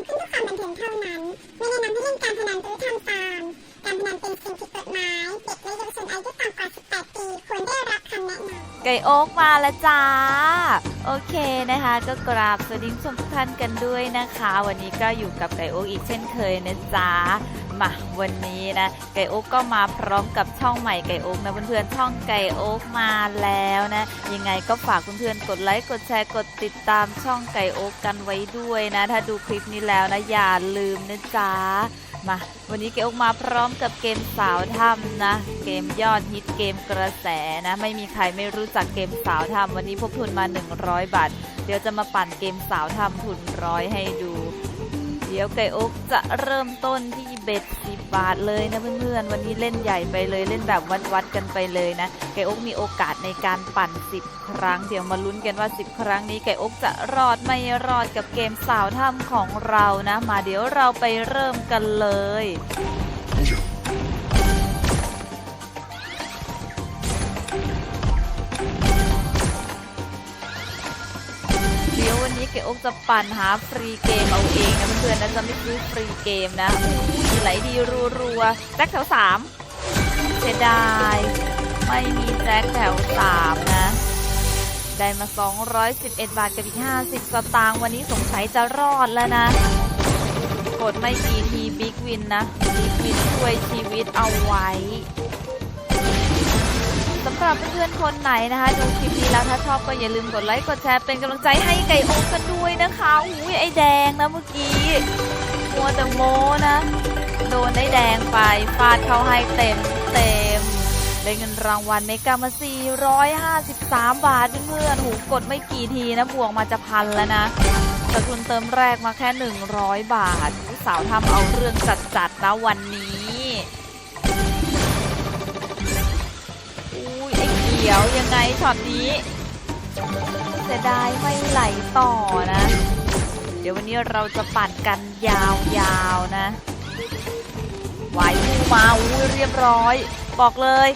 ำขึ้นเพื่อความบันเทิงเท่านั้น ไม่แนะนำให้เล่นการพนันหรือทำตามการพนันเป็นสิ่งผิดกฎหมาย เด็กและเยาวชนอายุต่ำกว่า 18 ปี ควรได้รับคำแนะนำ ไก่โอ๊กมาแล้วจ้า โอเคนะคะ ก็กราบสวัสดีทุกท่านกันด้วยนะคะ วันนี้ก็อยู่กับไก่โอ๊กอีกเช่นเคยนะจ๊ะ มาวันนี้นะไก่โอ๊กก็มาพร้อมกับช่องใหม่ไก่โอ๊กนะเพื่อนๆช่องไก่โอ๊กมาแล้วนะยังไงก็ฝากเพื่อนๆกดไลค์กดแชร์กดติดตามช่องไก่โอ๊กกันไว้ด้วยนะ ถ้าดูคลิปนี้แล้วนะอย่าลืมนะจ๊ะมาวันนี้เกออกมาพร้อมกับเกมสาวถ้ำนะ เกมยอดฮิตเกมกระแสนะ ไม่มีใครไม่รู้จักเกมสาวถ้ำวันนี้พกทุนมา 100 บาท เดี๋ยวจะมาปั่นเกมสาวถ้ำทุนร้อยให้ดู เดี๋ยวไก่อกจะเริ่มต้นที่ เบ็ดสิบบาทเลยนะเพื่อนๆ วันนี้เล่นใหญ่ไปเลยเล่นแบบวัดๆกันไปเลยนะ ไก่อกมีโอกาสในการปั่น 10 ครั้ง เดี๋ยวมาลุ้นกันว่า 10 ครั้งนี้ไก่อกจะรอดไม่รอดกับเกมสาวถ้ำของเรานะ มาเดี๋ยวเราไปเริ่มกันเลยเดี๋ยววันนี้เก๋อกจะปั่นหาฟรีเกมเอาเองนะเพื่อนๆนะจะไม่ซื้อฟรีเกมนะ ไหลดีรัวๆแจ็คแถวสามเสียดาย ไม่มีแจ็คแถวสามนะ ได้มา 211 บาทกับอีก 50 สตางค์วันนี้สงสัยจะรอดแล้วนะ กดไม่กี่ทีบิ๊กวินนะบิ๊กวินช่วยชีวิตเอาไว้สำหรับเพื่อนๆคนไหนนะคะ ดูคลิปนี้แล้วถ้าชอบก็อย่าลืมกดไลค์กดแชร์เป็นกำลังใจให้ไก่โอ๊กกันด้วยนะคะอุ้ยไอแดงนะเมื่อกี้ มัวแต่โมนะ โดนได้แดงไป ฟาดเข้าให้เต็มเต็มได้เงินรางวัลเมกามา453 บาทเพื่อนหูกดไม่กี่ทีนะ บวกมาจะพันแล้วนะแต่ทุนเติมแรกมาแค่ 100 บาท สาวทำเอาเรื่องจัดๆนะวันนี้อุ้ยไอ้เขียวยังไงช็อตนี้เสียดายไม่ไหลต่อนะ เดี๋ยววันนี้เราจะปั่น กันยาวๆนะไหวมูมาอุ้ยเรียบร้อย บอกเลย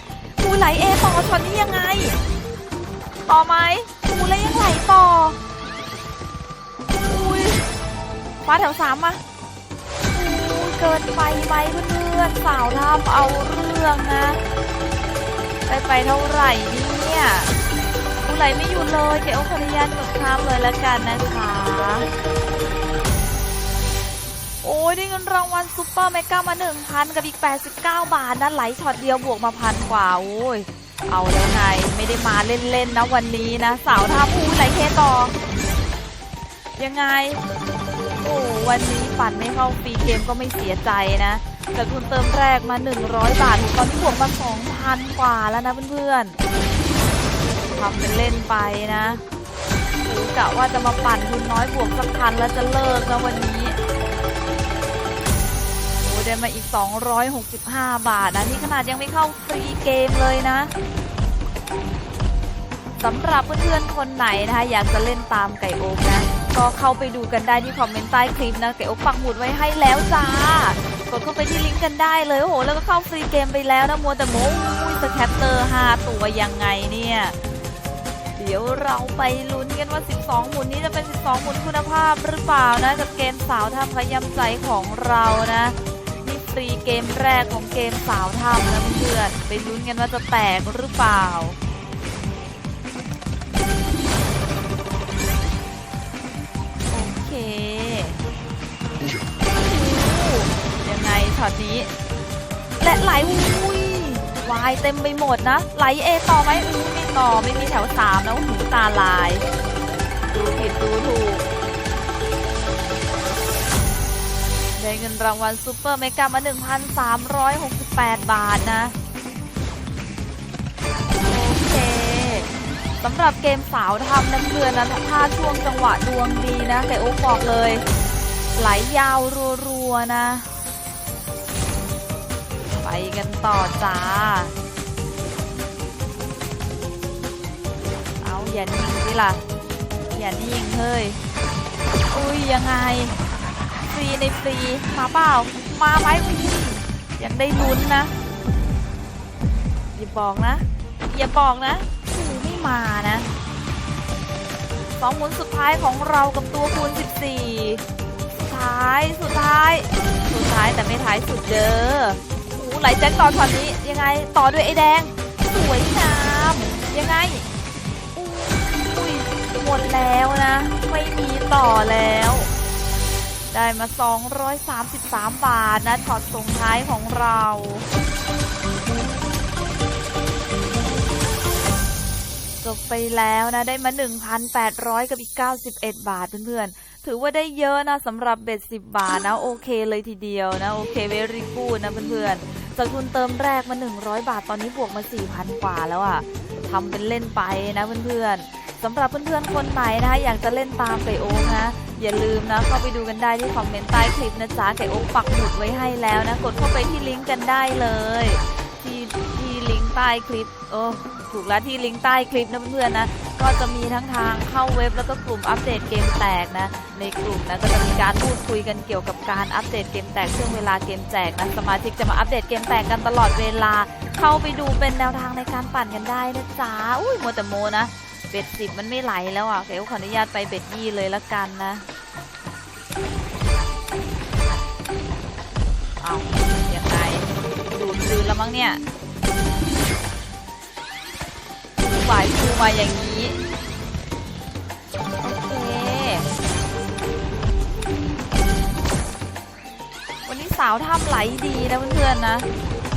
อุ้ยไหลเอต่อช็อตนี้ยังไง ต่อไหมอุ้ยแล้วยังไหลต่ออุ้ยมาแถวสามมาอุ้ยเกินไปไหมเพื่อนๆสาวทำเอาเรื่องนะไปไปเท่าไหร่เนี่ยอุไหลไม่อยู่เลยเกโอคริยันกดข้ามเลยละกันนะคะ อ้ยได้เงินรางวัลซุปเปอร์เมกามา 1,000 กับอีก 89 บาทนะไหลช็อตเดียวบวกมาพันกว่าโอ้ยเอาแล้วไงไม่ได้มาเล่นๆนะวันนี้นะ สาวท่าพูไหลเคต่อ ยังไง โอ้วันนี้ปั่นไม่เข้าฟรีเกมก็ไม่เสียใจนะจากทุนเติมแรกมา 100 บาทตอนนี้บวกมา 2,000 กว่าแล้วนะเพื่อนๆทำเป็นเล่นไปนะกะว่าจะมาปั่นทุนน้อยบวกสักพันแล้วจะเลิกนะวันนี้ ได้มาอีก 265 บาทนะนี่ขนาดยังไม่เข้าฟรีเกมเลยนะสำหรับเพื่อนๆคนไหนนะคะอยากจะเล่นตามไก่โอ๊กนะ ก็เข้าไปดูกันได้ที่คอมเมนต์ใต้คลิปนะไก่โอ๊กปักหมุดไว้ให้แล้วจ้ากดเข้าไปที่ลิงก์กันได้เลยโอ้โห แล้วก็เข้าฟรีเกมไปแล้วนะมัวแต่โม้ยสแคตเตอร์5ตัวยังไงเนี่ย เดี๋ยวเราไปลุ้นกันว่า 12 หมุนนี้จะเป็น 12 หมุนคุณภาพหรือเปล่านะ กับเกมสาวทำขยำใจของเรานะ นี่ฟรีเกมแรกของเกมสาวทำนะเพื่อนไปลุ้นกันว่าจะแตกหรือเปล่าโอเคยังไงช็อตนี้ และไหลอุ้ยวายเต็มไปหมดนะ ไหลเอต่อไหมอุ้ยไม่ต่อไม่มีแถวสามแล้วหูตาลาย ดูผิดดูถูก ได้เงินรางวัลซูเปอร์เมกามา 1,368 บาทนะ โอเคสำหรับเกมสาวทำน้ำเกลือนะถ้าช่วงจังหวะดวงดีนะแต่โอ๊กบอกเลย ไหลยาวรัวๆนะ ไปกันต่อจ้า เอาอย่านิ่งสิล่ะ อย่านิ่งเฮ้ย อุ้ยยังไง ฟรีในฟรีมาเปล่า มาไหมอุ้ยยังได้ลุ้นนะอย่าบอกนะ อย่าบอกนะคูไม่มานะสองหมุนสุดท้ายของเรากับตัวคูณ 14 สุดท้ายท้ายสุดท้าย สุดท้ายแต่ไม่ท้ายสุดเด้อโอ้ไหลแจ็คต่อช็อตนี้ยังไงต่อด้วยไอ้แดง สวยงามยังไงอุ้ยหมดแล้วนะ ไม่มีต่อแล้ว ได้มา 233 บาทนะช็อตส่งท้ายของเราจบไปแล้วนะ ได้มา 1,800 กับอีก 91 บาทเพื่อนๆ ถือว่าได้เยอะนะสำหรับเบ็ด 10 บาทนะ โอเคเลยทีเดียวนะ โอเคเวรี่กูดนะเพื่อนๆ จากทุนเติมแรกมา 100 บาทตอนนี้บวกมา 4,000 กว่าแล้วอะ่ะทำเป็นเล่นไปนะเพื่อนๆสำหรับเพื่อนๆ คนไหนนะคะอยากจะเล่นตามไก่โอนะ อย่าลืมนะเข้าไปดูกันได้ที่คอมเมนต์ใต้คลิปนะจ๊ะไก่โอ๊กปักหมุดไว้ให้แล้วนะ กดเข้าไปที่ลิงก์กันได้เลย ที่ที่ลิงก์ใต้คลิปโอ้ถูกแล้วที่ลิงก์ใต้คลิปนะเพื่อนๆนะก็จะมีทั้งทางเข้าเว็บแล้วก็กลุ่มอัปเดตเกมแตกนะ ในกลุ่มนะก็จะมีการพูดคุยกันเกี่ยวกับการอัปเดตเกมแตกช่วงเวลาเกมแจกนะสมาชิกจะมาอัปเดตเกมแตกกันตลอดเวลา เข้าไปดูเป็นแนวทางในการปั่นกันได้นะจ๊ะอุ้ยโมวแต่โมนะ เบ็ดสิบมันไม่ไหลแล้วอะเดี๋ยวขออนุญาตไปเบ็ดยี่เลยละกันนะเอายังไงดูดคืนแล้วมั้งเนี่ยฝ่ายคูมาอย่างนี้โอเควันนี้สาวทำไหลดีนะเพื่อนๆนะ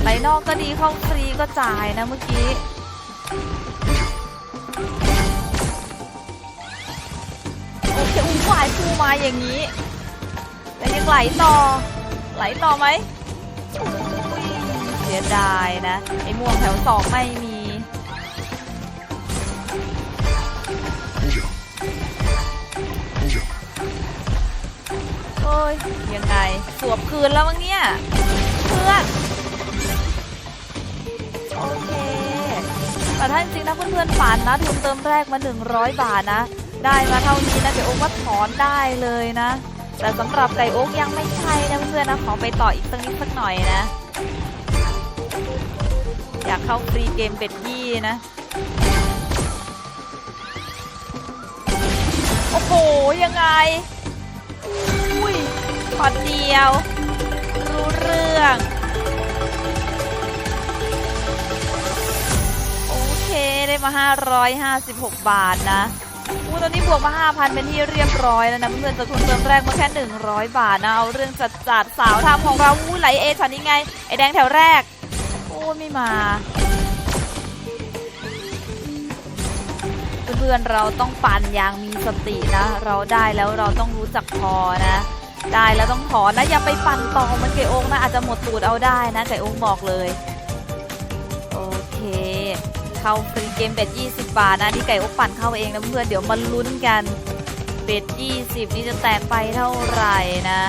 ไหลนอกก็ดีเข้าฟรีก็จ่ายนะเมื่อกี้ โอเคอุ้ยฝ่ายคูมาอย่างนี้ แต่ยังไหลต่อ ไหลต่อไหมเสียดายนะ ไอ้ม่วงแถวสองไม่มีโอ้ยยังไงสวบคืนแล้วมั้งเนี่ย เพื่อนโอเคแต่ถ้าจริงๆนะเพื่อนๆฝันนะทุนเติมแรกมา 100 บาทนะ ได้มาเท่านี้นะเดี๋ยวโอ๊กก็ถอนได้เลยนะ แต่สำหรับไก่โอ๊กยังไม่ใช่นะเพื่อนๆนะขอไปต่ออีกสักนิดสักหน่อยนะ อยากเข้าฟรีเกมเป็ดยี่นะโอ้โหยังไงอุ้ยขอดเดียว รู้เรื่องโอเคได้มา 556 บาทนะ อู้ตอนนี้บวกมา 5,000 เป็นที่เรียบร้อยแล้วนะเพื่อนๆจะทุนเติมแรกมาแค่ 100 บาทนะ เอาเรื่องจัดจัดสาวทำของเราอู้ไหลเอช็อตนี้ไง ไอแดงแถวแรก โอ้ไม่มา เพื่อนๆเราต้องปั่นอย่างมีสตินะ เราได้แล้วเราต้องรู้จักพอนะได้แล้วต้องถอนนะอย่าไปปั่นต่อมันไก่องนะอาจจะหมดตูดเอาได้นะไก่องบอกเลย เข้าฟรีเกมเบ็ด20 บาทนะที่ไก่โองปั่นเข้าเองนะเพื่อนเดี๋ยวมาลุ้นกันเบ็ด20 นี่จะแตกไปเท่าไหร่นะ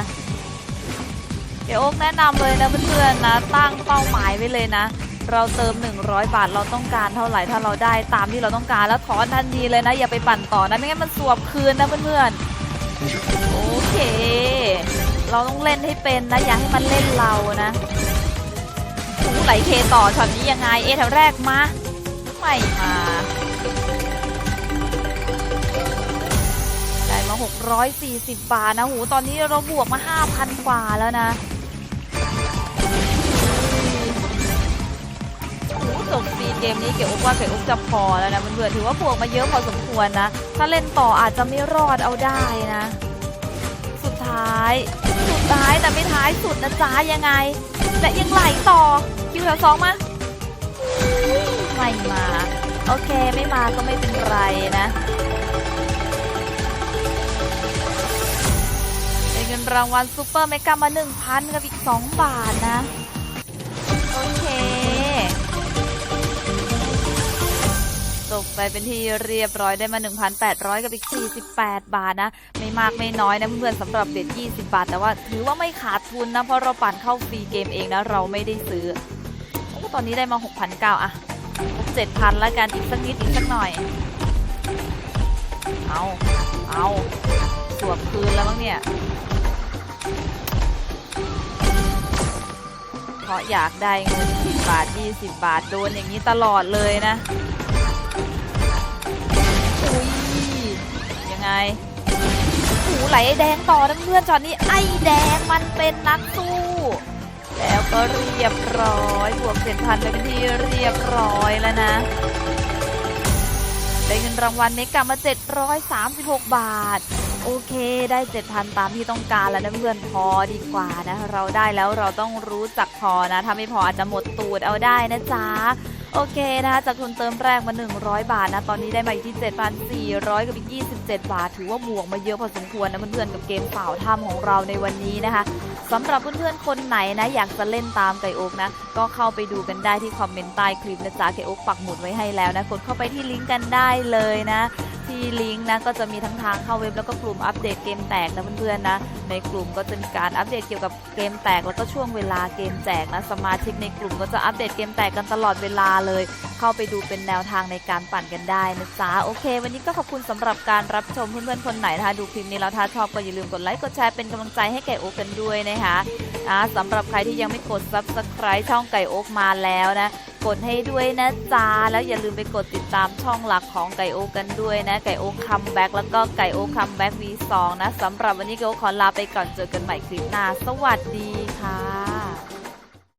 ไก่โองแนะนำเลยนะเพื่อนๆนะตั้งเป้าหมายไว้เลยนะ เราเติม 100 บาทเราต้องการเท่าไหร่ถ้าเราได้ตามที่เราต้องการแล้วถอนทันทีเลยนะ อย่าไปปั่นต่อนะไม่งั้นมันสวบคืนนะเพื่อนๆโอเค เราต้องเล่นให้เป็นนะอย่าให้มันเล่นเรานะหูไหลเคต่อช็อตนี้ยังไงเอแถวแรกมา ไม่มา ได้มา 640 บาทนะหูตอนนี้เราบวกมา 5,000 กว่าแล้วนะหูจบฟรีเกมนี้เกี่ยวกว่าเกี่ยวกจะพอแล้วนะเพื่อนๆถือว่าบวกมาเยอะพอสมควรนะ ถ้าเล่นต่ออาจจะไม่รอดเอาได้นะ สุดท้าย สุดท้ายแต่ไม่ท้ายสุดนะจ๊ะยังไง และยังไหลต่อคิวแถวสองมา ไม่มา โอเคไม่มาก็ไม่เป็นไรนะได้เงินรางวัลซูเปอร์เมกามา 1,000 กับอีก 2 บาทนะ โอเคจบไปเป็นที่เรียบร้อยได้มา 1,800 กับอีก 48 บาทนะ ไม่มากไม่น้อยนะเพื่อนสำหรับเบ็ด20 บาท แต่ว่าถือว่าไม่ขาดทุนนะ เพราะเราปั่นเข้าฟรีเกมเองนะ เราไม่ได้ซื้อตอนนี้ได้มา 6,900อะ 7,000แล้วกันอีกสักนิดอีกสักหน่อย เอา เอาสวบคืนแล้วมั้งเนี่ย เพราะอยากได้เงิน10บาท20บาท โดนอย่างนี้ตลอดเลยนะอุ้ยยังไงหูไหลไอ้แดงต่อนะเพื่อนๆช็อตนี้ไอ้แดงมันเป็นนักสู้ แล้วก็เรียบร้อยบวกเจ็ดพันไปเป็นที่เรียบร้อยแล้วนะ ได้เงินรางวัลเมกามา 736 บาท โอเคได้ 7,000 ตามที่ต้องการแล้วนะเพื่อนพอดีกว่านะ เราได้แล้วเราต้องรู้จักพอนะ ถ้าไม่พออาจจะหมดตูดเอาได้นะจ๊ะ โอเคนะคะจากทุนเติมแรกมา 100 บาทนะ ตอนนี้ได้มาอยู่ที่ 7,400 กับอีก 27 บาท ถือว่าบวกมาเยอะพอสมควรนะเพื่อนๆกับเกมเป่าถ้ำของเราในวันนี้นะคะสำหรับเพื่อนๆคนไหนนะ อยากจะเล่นตามไก่โอกนะ ก็เข้าไปดูกันได้ที่คอมเมนต์ใต้คลิปนะจ๊ะไก่โอกปักหมุดไว้ให้แล้วนะกดเข้าไปที่ลิงก์กันได้เลยนะที่ลิงก์นะก็จะมีทั้งทางเข้าเว็บแล้วก็กลุ่มอัปเดตเกมแตกนะเพื่อนๆนะในกลุ่มก็จะมีการอัปเดตเกี่ยวกับเกมแตกแล้วก็ช่วงเวลาเกมแจกนะสมาชิกในกลุ่มก็จะอัปเดตเกมแตกกันตลอดเวลาเลย เข้าไปดูเป็นแนวทางในการปั่นกันได้นะจ๊ะโอเค วันนี้ก็ขอบคุณสำหรับการรับชมเพื่อนๆคนไหนนะคะดูคลิปนี้แล้วถ้าชอบก็อย่าลืมกดไลค์กดแชร์เป็นกำลังใจให้ไก่โอ๊กกันด้วยนะคะสำหรับใครที่ยังไม่กด subscribe ช่องไก่โอ๊กมาแล้วนะ กดให้ด้วยนะจ๊ะแล้วอย่าลืมไปกดติดตามช่องหลักของไก่โอกันด้วยนะ ไก่โอคัมแบ็กแล้วก็ไก่โอคัมแบ็กวีสองนะสำหรับวันนี้ไก่โอขอลาไปก่อนเจอกันใหม่คลิปหน้า สวัสดี